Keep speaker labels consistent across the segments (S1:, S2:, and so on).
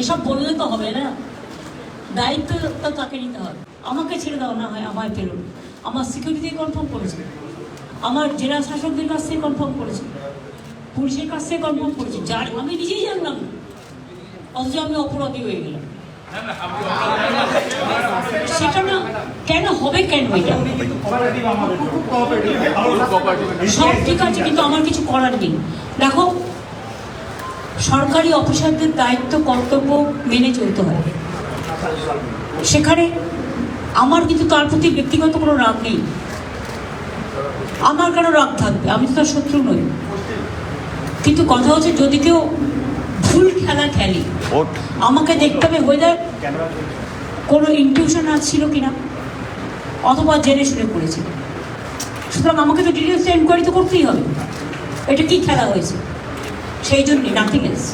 S1: এসব বললে তো হবে না। দায়িত্ব তো তাকে নিতে হবে। আমাকে ছেড়ে দাও না হয় আমায় পেরুন আমার সিকিউরিটি কনফার্ম করেছে। আমার জেলা শাসকদের কাছ থেকে কনফার্ম করেছে। পুলিশের কাছ থেকে কনফার্ম করেছে। যার আমি নিজেই জানলাম। অথচ আমি অপরাধী হয়ে গেলাম। সেটা না কেন হবে কেন এটা? সব ঠিক আছে কিন্তু আমার কিছু করার নেই। দেখো সরকারি অফিসারদের দায়িত্ব কর্তব্য মেনে চলতে হয় সেখানে আমার কিন্তু তার প্রতি ব্যক্তিগত কোনো রাগ নেই। আমার কারও রাগ থাকবে আমি তো তার শত্রু নই। কিন্তু কথা হচ্ছে যদি কেউ ভুল খেলা খেলে আমাকে দেখতে হবে ওয়েদার কোনো ইনটিউশন ছিল কিনা অথবা জেনে শুনে করেছে। সুতরাং আমাকে তো ডিটেলস এনকোয়ারি তো করতেই হবে। এটা কি খেলা হয়েছে? সেই জন্যই নাথিং এলস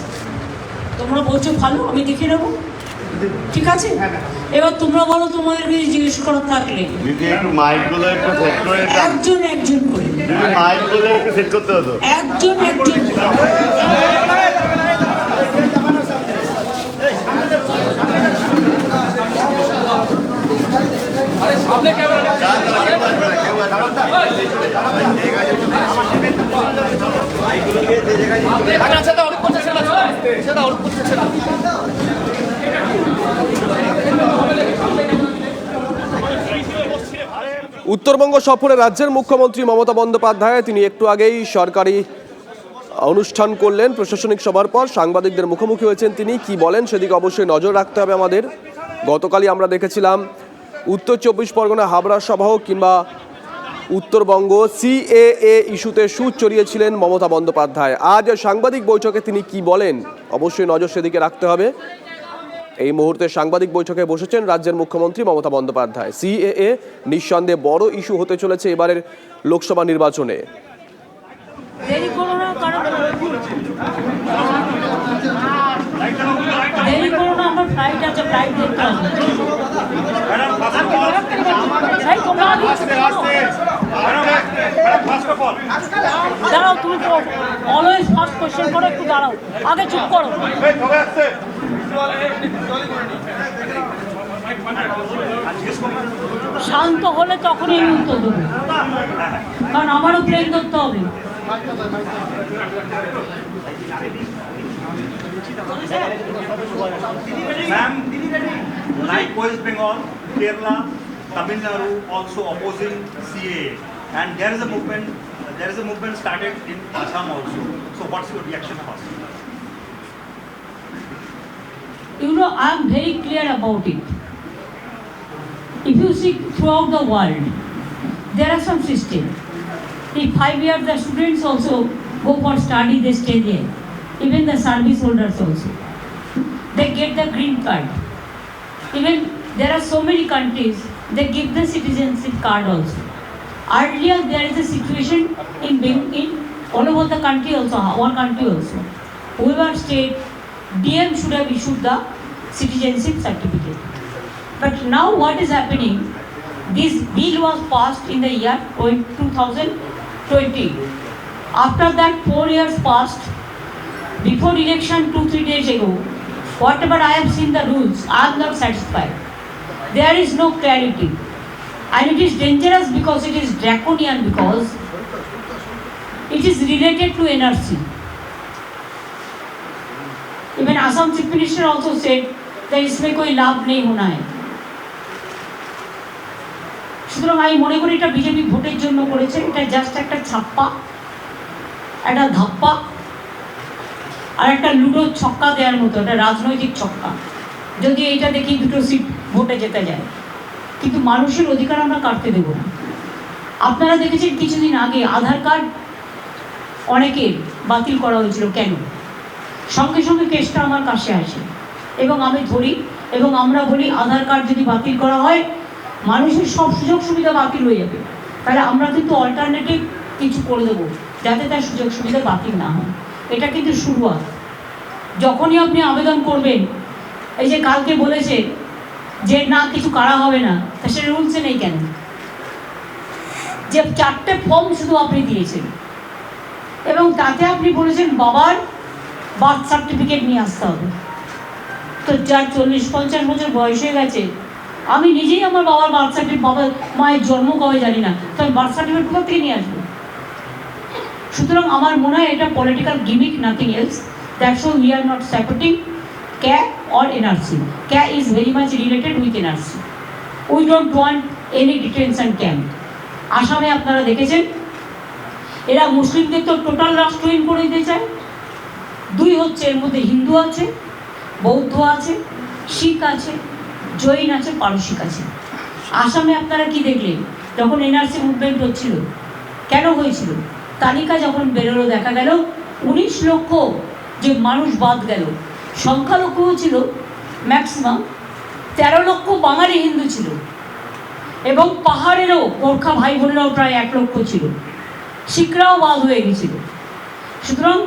S1: তোমরা বলছো ভালো আমি দেখে নেব। ঠিক আছে? এবার তোমরা বলো তোমাদের কিছু জিজ্ঞেস করার থাকলে। একজন একজন করে।
S2: একজন একজন হতো
S1: একজন একজন
S3: উত্তরবঙ্গ সফরে রাজ্যের মুখ্যমন্ত্রী মমতা বন্দ্যোপাধ্যায়, তিনি একটু আগেই সরকারি অনুষ্ঠান করলেন। প্রশাসনিক সভার পর সাংবাদিকদের মুখোমুখি হয়েছেন তিনি। কি বলেন সেদিকে অবশ্যই নজর রাখতে হবে আমাদের। গতকালই আমরা দেখেছিলাম উত্তর চব্বিশ পরগনা হাবড়া সভা কিংবা উত্তরবঙ্গ সিএএ ইস্যুতে সুর চড়িয়েছিলেন মমতা বন্দ্যোপাধ্যায়। আজ সাংবাদিক বৈঠকে তিনি কি বলেন? অবশ্যই নজর সেদিকে রাখতে হবে। এই মুহূর্তে সাংবাদিক বৈঠকে বসেছেন রাজ্যের মুখ্যমন্ত্রী মমতা বন্দ্যোপাধ্যায়। সিএএ নিঃসন্দেহে বড় ইস্যু হতে চলেছে এবারের লোকসভা নির্বাচনে।
S1: আমার ফ্লাইট আছে ফ্লাইট দেখতে হবে এই, তোমরা আগে দাঁড়াও তুমি অলওয়েজ ফার্স্ট কোশ্চেন করো একটু দাঁড়াও। আগে চুপ করো। শান্ত হলে তখনই উত্তর দেবো। কারণ আমারও প্লেন ধরতে হবে।
S4: Ma'am, like West Bengal, Kerala, Tamil Nadu also opposing CAA. And there is a movement, there is a movement started in Assam also. So what's your reaction first?
S1: You know, I am very clear about it. If you see throughout the world, there are some systems. In five years, the students also go for study, they stay there. Even the service holders also. They get the green card. Even there are so many countries, they give the citizenship card also. Earlier, there is a situation in, in all over the country also, our country also. Whoever state, DM should have issued the citizenship certificate. But now what is happening? This bill was passed in the year 2020. After that, four years passed. Before election, two, three days ago, whatever I have seen the rules, I am not satisfied. There is no clarity. And it is dangerous because it is draconian because it is related to NRC. Even Assam Chief Minister also said that इसमें कोई लाभ नहीं होना है সুতরাং আমি মনে করি এটা বিজেপি ভোটের জন্য করেছে এটা জাস্ট একটা ছাপ্পা একটা ধাপ্পা আর একটা লুডো ছক্কা দেওয়ার মতো একটা রাজনৈতিক ছক্কা যদি এইটা দেখি দুটো সিট ভোটে যেতে যায়। কিন্তু মানুষের অধিকার আমরা কাটতে দেব না। আপনারা দেখেছেন কিছুদিন আগে আধার কার্ড অনেকের বাতিল করা হয়েছিল, কেন? সঙ্গে সঙ্গে কেসটা আমার কাছে আসে। এবং আমি ধরি, এবং আমরা বলি, আধার কার্ড যদি বাতিল করা হয়, মানুষের সব সুযোগ সুবিধা বাতিল হয়ে যাবে। তাহলে আমরা কিন্তু অল্টারনেটিভ কিছু করে দেবো, যাতে তার সুযোগ সুবিধা বাতিল না হয়। এটা কিন্তু শুরুয়াত। যখনই আপনি আবেদন করবেন এই যে কালকে বলেছে যে না, কিছু কারা হবে না, তা সে রুলসে নেই কেন? যে চারটে ফর্ম শুধু আপনি দিয়েছেন। এবং তাতে আপনি বলেছেন, বাবার বার্থ সার্টিফিকেট নিয়ে আসতে হবে। তো যার চল্লিশ পঞ্চাশ বছর বয়স হয়ে গেছে, আমি নিজেই আমার বাবার বার্থ সার্টিফিকেট বাবার মায়ের জন্ম কবে জানি না, তো আমি বার্থ সার্টিফিকেট কোথা থেকে নিয়ে আসব? সুতরাং আমার মনে হয় এটা political gimmick nothing else that's we are not supporting CAA or NRC CAA is very much related with NRC we don't want any detention camp আসামে আপনারা দেখেছেন? এরা মুসলিমদের তো টোটাল রাষ্ট্রহীন করে দিতে চায়। দুই হচ্ছে এর মধ্যে হিন্দু আছে, বৌদ্ধ আছে, শিখ আছে, জৈন আছে, পারসিক আছে। আসামে আপনারা কি দেখলেন? যখন এনআরসি মুভমেন্ট হচ্ছিল, কেন হয়েছিল? তালিকা যখন বেরোলো, দেখা গেল, উনিশ লক্ষ যে মানুষ বাদ গেল সংখ্যালঘুও ছিল ম্যাক্সিমাম তেরো লক্ষ বাঙালি হিন্দু ছিল এবং পাহাড়েরও গোর্খা ভাই বোনেরাও প্রায় এক লক্ষ ছিল। শিখরাও বাদ হয়ে গেছিল। সুতরাং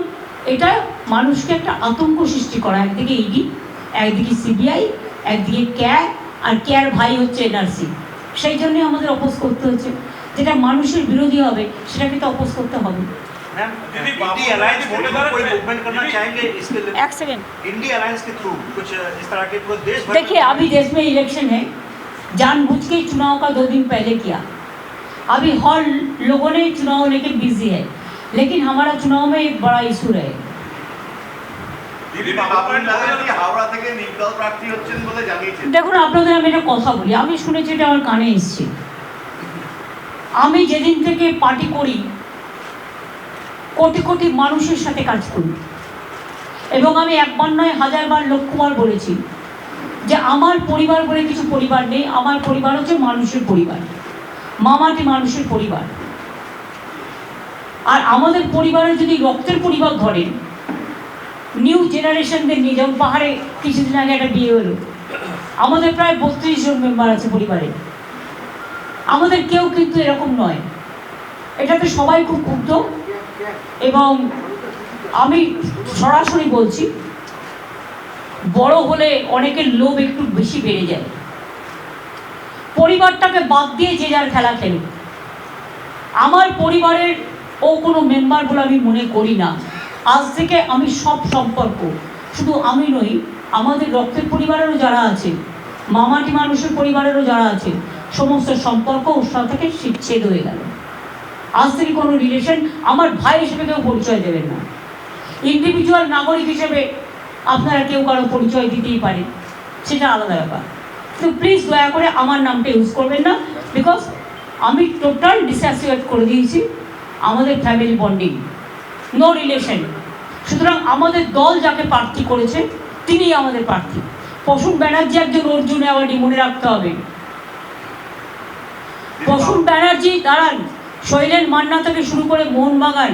S1: এটা মানুষকে একটা আতঙ্ক সৃষ্টি করা। একদিকে ইডি একদিকে সিবিআই একদিকে ক্যা আর ক্যার ভাই হচ্ছে এনআরসি সেই জন্যই আমাদের অপোজ করতে হচ্ছে। যেটা মানুষের বিরোধী হবে, সেটাকে তো অপোজ করতে হবে।
S5: एक
S4: सेकेंड
S5: इंडिया
S4: अलायंस के थ्रू कुछ इस तरह के पूरे देश
S1: देखिए अभी देश में इलेक्शन है जानबूझ के चुनाव का दो दिन पहले किया अभी हर लोगों ने चुनाव लेके बिजी है लेकिन हमारा चुनाव में एक बड़ा इशू
S2: रहे
S1: দেখুন আপনাদের আমি একটা কথা বলি আমি শুনেছি এটা আমার কানে এসছে আমি যেদিন থেকে পার্টি করি কোটি কোটি মানুষের সাথে কাজ করি। এবং আমি একবার নয়, হাজারবার লক্ষবার বলেছি যে আমার পরিবার বলে কিছু পরিবার নেই, আমার পরিবার হচ্ছে মানুষের পরিবার। মামাটি মানুষের পরিবার। আর আমাদের পরিবারে যদি রক্তের পরিবার ধরেন নিউ জেনারেশনদের নিয়ে যেমন পাহাড়ে কিছুদিন আগে একটা বিয়ে হলো। আমাদের প্রায় বত্রিশ জন মেম্বার আছে পরিবারে। আমাদের কেউ কিন্তু এরকম নয়। এটাতে সবাই খুব ক্ষুব্ধ। এবং আমি সরাসরি বলছি, বড় হলে অনেকের লোভ একটু বেশি বেড়ে যায়। পরিবারটাকে বাদ দিয়ে যে যার খেলা খেলুক আমার পরিবারের ও কোনো মেম্বার বলে আমি মনে করি না। আজ থেকে আমি সব সম্পর্ক। শুধু আমি নই, আমাদের রক্তের পরিবারেরও যারা আছে, মামাটি মানুষের পরিবারেরও যারা আছে, সমস্ত সম্পর্ক ওর সাথে ছেদ হয়ে গেল। আজ থেকে কোনো রিলেশন আমার ভাই হিসেবে কেউ পরিচয় দেবেন না। ইন্ডিভিজুয়াল নাগরিক হিসেবে আপনারা কেউ কারও পরিচয় দিতেই পারেন সেটা আলাদা ব্যাপার। তো প্লিজ দয়া করে আমার নামটা ইউজ করবেন না বিকজ আমি টোটাল ডিসঅ্যাসোয়েট করে দিয়েছি আমাদের ফ্যামিলি বন্ডিং নো রিলেশন সুতরাং আমাদের দল যাকে প্রার্থী করেছে, তিনিই আমাদের প্রার্থী। প্রসূন ব্যানার্জি একজন অর্জুন অ্যাওয়ার্ডই মনে রাখতে হবে। প্রসূন ব্যানার্জি, দাঁড়ান। শৈলেন মান্না থেকে শুরু করে মোহনবাগান,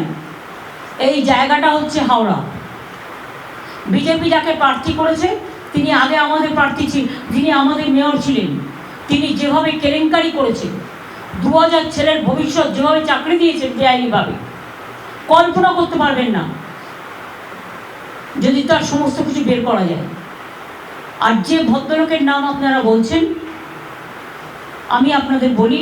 S1: এই জায়গাটা হচ্ছে হাওড়া। বিজেপি যাকে প্রার্থী করেছে, তিনি আগে আমাদের প্রার্থী ছিলেন, যিনি আমাদের মেয়র ছিলেন, তিনি যেভাবে কেলেঙ্কারি করেছেন দু হাজার ছেলের ভবিষ্যৎ যেভাবে চাকরি দিয়েছেন বেআইনিভাবে, কল্পনা করতে পারবেন না, যদি তার সমস্ত কিছু বের করা যায়। আর যে ভদ্রলোকের নাম আপনারা বলছেন, আমি আপনাদের বলি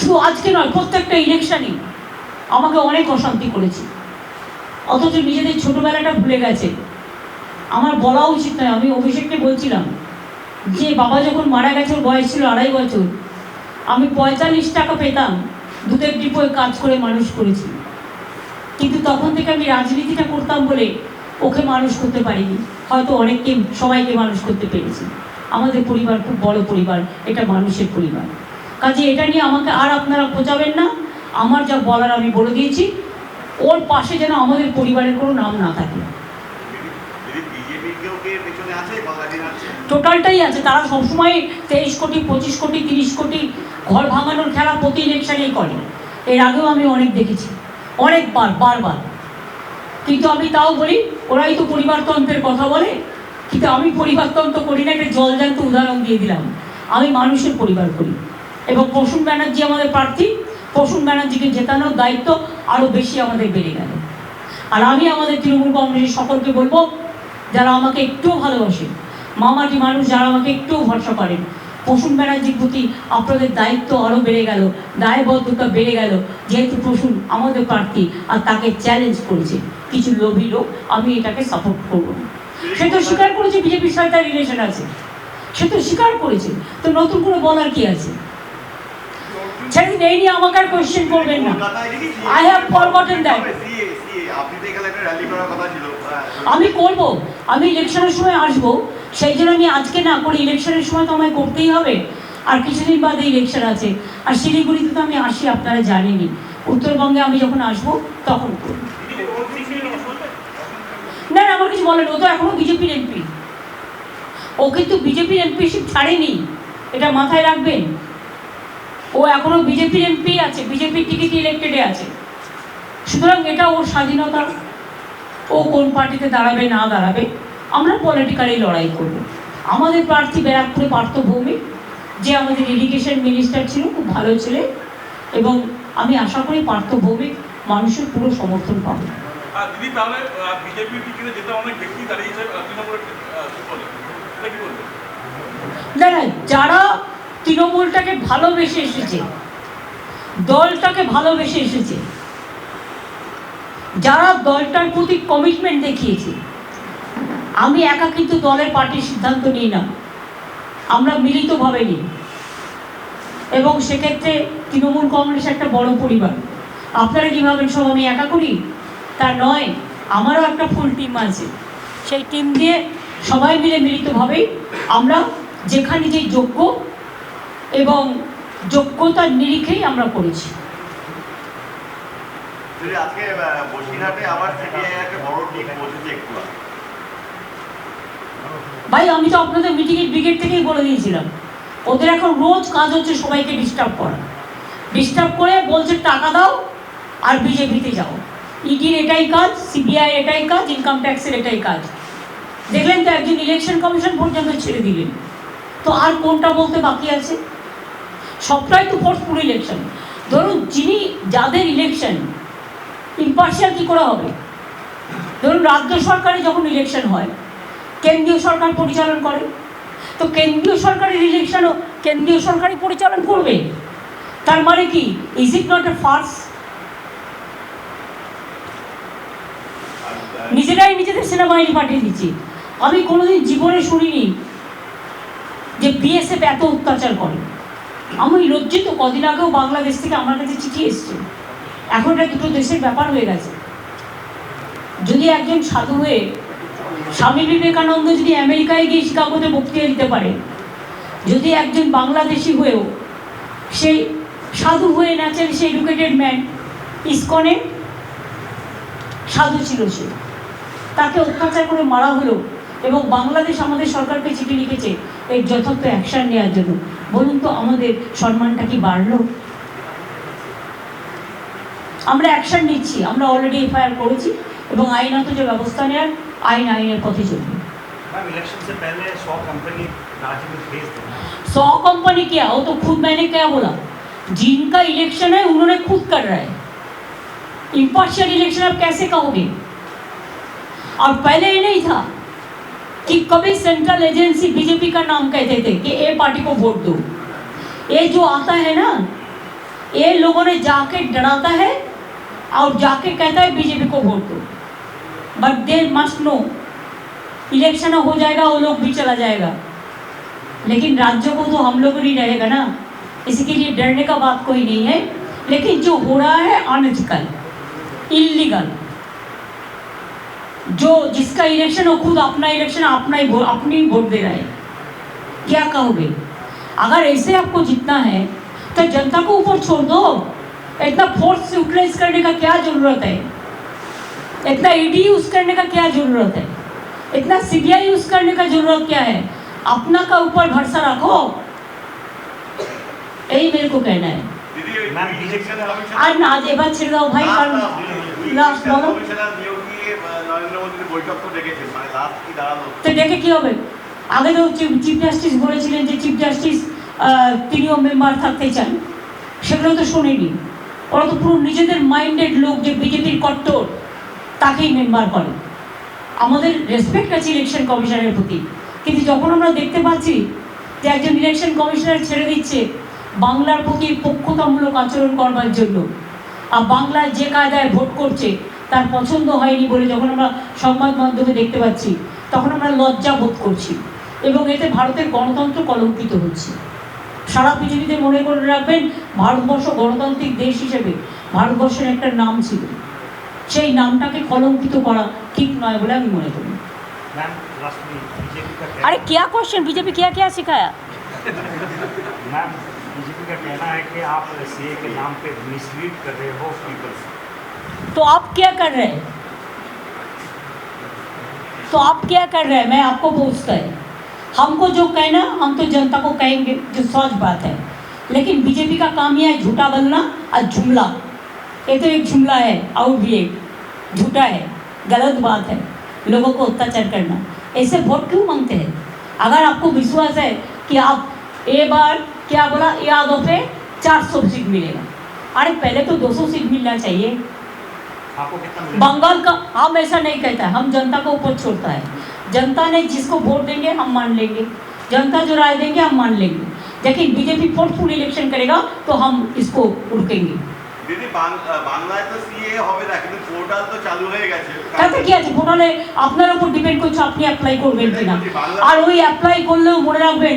S1: শুধু আজকে নয়, প্রত্যেকটা ইলেকশনই আমাকে অনেক অশান্তি করেছে। অথচ নিজেদের ছোটবেলাটা ভুলে গেছে। আমার বলা উচিত নয়, আমি অভিষেককে বলছিলাম যে, বাবা যখন মারা গেছে বয়স ছিল আড়াই বছর, আমি পঁয়তাল্লিশ টাকা পেতাম, দুধের ডিপোয় কাজ করে মানুষ করেছি। কিন্তু তখন থেকে আমি রাজনীতিটা করতাম বলে ওকে মানুষ করতে পারিনি। হয়তো অনেককে, সবাইকে মানুষ করতে পেরেছি। আমাদের পরিবার খুব বড় পরিবার, এটা মানুষের পরিবার। কাজে এটা নিয়ে আমাকে আর আপনারা খোঁজাবেন না। আমার যা বলার আমি বলে দিয়েছি। ওর পাশে যেন আমাদের পরিবারের কোনো নাম না থাকে। টোটালটাই আছে। তারা সবসময় তেইশ কোটি, পঁচিশ কোটি, তিরিশ কোটি ঘর ভাঙানোর খেলা প্রতি ইলেকশনেই করে। এর আগেও আমি অনেক দেখেছি। অনেকবার, বারবার। কিন্তু আমি তাও বলি, ওরাই তো পরিবারতন্ত্রের কথা বলে। কিন্তু আমি পরিবারতন্ত্র করি না, একটা জলজান্ত উদাহরণ দিয়ে দিলাম। আমি মানুষের পরিবার করি। এবং প্রসূন ব্যানার্জি আমাদের প্রার্থী। প্রসূন ব্যানার্জিকে জেতানোর দায়িত্ব আরও বেশি আমাদের বেড়ে গেল। আর আমি আমাদের তৃণমূল কংগ্রেসের সকলকে বলব, যারা আমাকে একটুও ভালোবাসে, মামাটি মানুষ যারা আমাকে একটুও ভরসা করেন, প্রসূন ব্যানার্জির প্রতি আপনাদের দায়িত্ব আরও বেড়ে গেল, দায়বদ্ধতা বেড়ে গেল। যেহেতু প্রসূন আমাদের প্রার্থী আর তাকে চ্যালেঞ্জ করেছে, কিছু লোভী লোক, আমি এটাকে সাপোর্ট করব। সে তো স্বীকার করেছে, বিজেপির সাথে রিলেশন আছে। সে তো স্বীকার করেছে। তো নতুন করে বলার কি আছে? সেদিন এই নিয়ে আমাকে আর কোয়েশ্চেন করবেন না।
S2: আই হ্যাভ ছিল। হ্যাঁ।
S1: আমি করব। আমি ইলেকশনের সময় আসব। সেই জন্য আমি আজকে না করি ইলেকশনের সময় তো আমায় করতেই হবে। আর কিছুদিন বাদে ইলেকশন আছে। আর শিলিগুড়িতে তো আমি আসি আপনারা জানেনই। উত্তরবঙ্গে আমি যখন আসব তখন না না আমার কিছু বলেন ও তো এখনও বিজেপির এমপি ও কিন্তু বিজেপির এমপিশিপ ছাড়েনি। এটা মাথায় রাখবেন। ও এখনও বিজেপির এমপি আছে বিজেপির টিকিট ইলেক্টেডে আছে। সুতরাং এটা ওর স্বাধীনতা। ও কোন পার্টিতে দাঁড়াবে না দাঁড়াবে আমরা পলিটিক্যালি লড়াই করব। আমাদের প্রার্থী ব্যারাকপুরে পার্থ ভৌমিক যে আমাদের ইরিগেশন মিনিস্টার ছিল খুব ভালো ছেলে এবং আমি আশা করি পার্থ ভৌমিক মানুষের পুরো সমর্থন পাবে। না যারা তৃণমূলটাকে ভালোবেসে এসেছে। দলটাকে ভালোবেসে এসেছে। যারা দলটার প্রতি কমিটমেন্ট দেখিয়েছে, আমি একা কিন্তু দলের পার্টির সিদ্ধান্ত নিই না। আমরা মিলিতভাবে নিই। এবং সেক্ষেত্রে তৃণমূল কংগ্রেস একটা বড় পরিবার। আপনারা কি ভাবেন সব আমি একা করি? তা নয়, আমারও একটা ফুল টিম আছে। সেই টিম দিয়ে সবাই মিলে মিলিতভাবেই আমরা যেখানে যে যোগ্য এবং যোগ্যতার নিরিখেই আমরা করেছি
S2: আজকে বসিরহাটে আবার একটা বড় টিম বসেছে একটু
S1: ভাই আমি তো আপনাদের মিটিংয়ের ব্রিগেড থেকেই বলে দিয়েছিলাম। ওদের এখন রোজ কাজ হচ্ছে সবাইকে ডিস্টার্ব করা। ডিস্টার্ব করে বলছে টাকা দাও আর বিজেপিতে যাও। ইডির এটাই কাজ সিবিআই এটাই কাজ ইনকাম ট্যাক্সের এটাই কাজ। দেখলেন তো একজন ইলেকশন কমিশন পর্যন্ত ছেড়ে দিলেন। তো আর কোনটা বলতে বাকি আছে? সবটাই তো ফোর্সফুল ইলেকশন ধরুন যিনি যাদের ইলেকশন ইম্পার্শিয়াল কী করে হবে? ধরুন রাজ্য সরকারে যখন ইলেকশন হয়, কেন্দ্রীয় সরকার পরিচালন করে। তো কেন্দ্রীয় সরকারের ইলেকশনও কেন্দ্রীয় সরকারই পরিচালন করবে। তার মানে কি is it not
S2: a farce
S1: নিজেরাই নিজেদের সেনাবাহিনী পাঠিয়ে দিচ্ছি। আমি কোনোদিন জীবনে শুনিনি যে বিএসএফ এত অত্যাচার করে। আমি লজ্জিত, কদিন আগেও বাংলাদেশ থেকে আমার কাছে চিঠি এসছে। এখন এটা দুটো দেশের ব্যাপার হয়ে গেছে। যদি একজন সাধু হয়ে স্বামী বিবেকানন্দ যদি আমেরিকায় গিয়ে শিকাগোতে বক্তৃতা দিতে পারে, যদি একজন বাংলাদেশি হয়েও সেই সাধু হয়ে নাচেন সেই এডুকেটেড ম্যান ইস্কনে সাধু ছিল সে। তাকে অত্যাচার করে মারা হলো এবং বাংলাদেশ আমাদের সরকারকে চিঠি লিখেছে এর যথার্থ অ্যাকশন নেওয়ার জন্য বলুন তো আমাদের সম্মানটা কি বাড়লো আমরা অ্যাকশন নিচ্ছি আমরা অলরেডি এফআইআর করেছি এবং আইনত যে ব্যবস্থা নেওয়ার আইন আইনের পথে চলবে
S4: मैम इलेक्शन से पहले सौ कंपनी राज्य में भेज देना
S1: सौ कंपनी क्या वो तो खुद मैंने क्या बोला जिनका इलेक्शन है उन्होंने खुद कर रहा है इम्पार्शियल इलेक्शन आप कैसे कहोगे और पहले ये नहीं था कि कभी सेंट्रल एजेंसी बीजेपी का नाम कहते थे कि ए पार्टी को वोट दो। ये जो आता है ना ये लोगों ने जाके डराता है और जाके कहता है बीजेपी को वोट दो। But they must know election हो जाएगा, वो लोग भी चला जाएगा। लेकिन राज्यों को तो हम लोग ही रहेगा ना। इसके लिए डरने का बात कोई नहीं है। लेकिन जो हो रहा है अनएथिकल इलीगल जो जिसका इलेक्शन वो खुद अपना इलेक्शन अपना ही वो- अपनी ही वोट दे रहा है क्या कहोगे अगर ऐसे आपको जीतना है तो तो जनता को ऊपर छोड़ दो इतना फोर्स यूटिलाइज करने का क्या जरूरत है इतना ईडी यूज करने का क्या जरूरत है इतना सीबीआई यूज करने का जरूरत क्या है अपना का ऊपर भरोसा रखो यही मेरे को कहना है
S2: দিদি ওই
S4: Ma'am,
S2: ইলেকশন কমিশন
S1: আর না এবার ছেড়ে দাও ভাই কারণ লাস্ট বলো
S2: মানে
S1: তো দেখে কি হবে? আগে তো জাস্টিস বলেছিলেন যে জাস্টিস তিনিও মেম্বার থাকতে চান। শোনেনি। ওরা তো পুরো নিজেদের মাইন্ডেড লোক যে বিজেপির তাকেই মেম্বার আমাদের রেসপেক্ট আছে ইলেকশন কমিশনের প্রতি। কিন্তু যখন আমরা দেখতে পাচ্ছি যে একজন ইলেকশন কমিশনার ছেড়ে দিচ্ছে, বাংলার প্রতি পক্ষতামূলক আচরণ করবার জন্য, আর বাংলায় যে কায়দায় ভোট করছে তার পছন্দ হয়নি বলে যখন আমরা সংবাদ মাধ্যমে দেখতে পাচ্ছি তখন আমরা লজ্জা বোধ করছি এবং এতে ভারতের গণতন্ত্র কলঙ্কিত হচ্ছে সারা পৃথিবীতে মনে করে রাখবেন ভারতবর্ষ গণতান্ত্রিক দেশ হিসেবে ভারতবর্ষের একটা নাম ছিল সেই নামটাকে কলঙ্কিত করা ঠিক নয় বলে আমি মনে করি
S4: मैम लास्टली बीजेपी का
S1: अरे क्या क्वेश्चन बीजेपी क्या क्या सिखाया
S4: मैम बीजेपी का कहना है कि आप सीए के नाम पे मिसलीड कर रहे हो पीपल्स
S1: तो आप क्या कर रहे हैं? तो आप क्या कर रहे हैं? मैं आपको पूछता है। हमको जो कहना, हम तो जनता को कहेंगे, जो सच बात है। लेकिन बीजेपी का काम यह है, झूठा बनना और जुमला ये तो एक जुमला है, और भी एक। झूठा है, गलत बात है। लोगों को अत्याचार करना। ऐसे वोट क्यों मांगते हैं? अगर आपको विश्वास है कि आप ये बार क्या बोला यादों पे 400 सीट मिलेगा। अरे पहले तो 200 सीट मिलना चाहिए।
S4: आपको कितना मिलेगा
S1: बंगाल का हम ऐसा नहीं कहता है हम जनता को ऊपर छोड़ता है जनता ने जिसको वोट देंगे हम मान लेंगे जनता जो राय देंगे हम मान लेंगे लेकिन बीजेपी फोर्सफुल इलेक्शन करेगा तो हम इसको रुकेंगे
S2: দিদি বাং- আহ, বাংলায় তো সিএ হবে না কিন্তু পোর্টাল তো চালু হয়ে গেছে
S1: তাতে কি আছে পোর্টালে আপনার উপর ডিপেন্ড করছে আপনি অ্যাপ্লাই করবেন কিনা আর ওই অ্যাপ্লাই করলেও মনে রাখবেন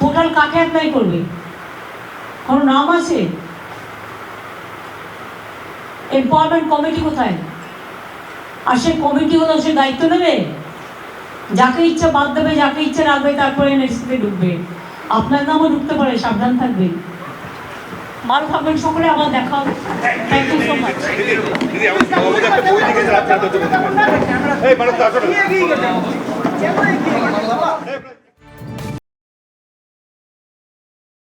S1: পোর্টাল কাকে অ্যাপ্লাই করবে কোনো নাম আছে এমপাওয়ারমেন্ট কমিটি কোথায়? আর সেই কমিটি হলো সে দায়িত্ব নেবে? যাকে ইচ্ছা বাদ দেবে যাকে ইচ্ছা রাখবে তারপরে এনএসসিতে ঢুকবে। আপনার নামও ঢুকতে পারে সাবধান থাকবে। ভালো থাকবেন সকলে আবার দেখা হবে। থ্যাংক ইউ সো মাচ
S6: এই মানুষ।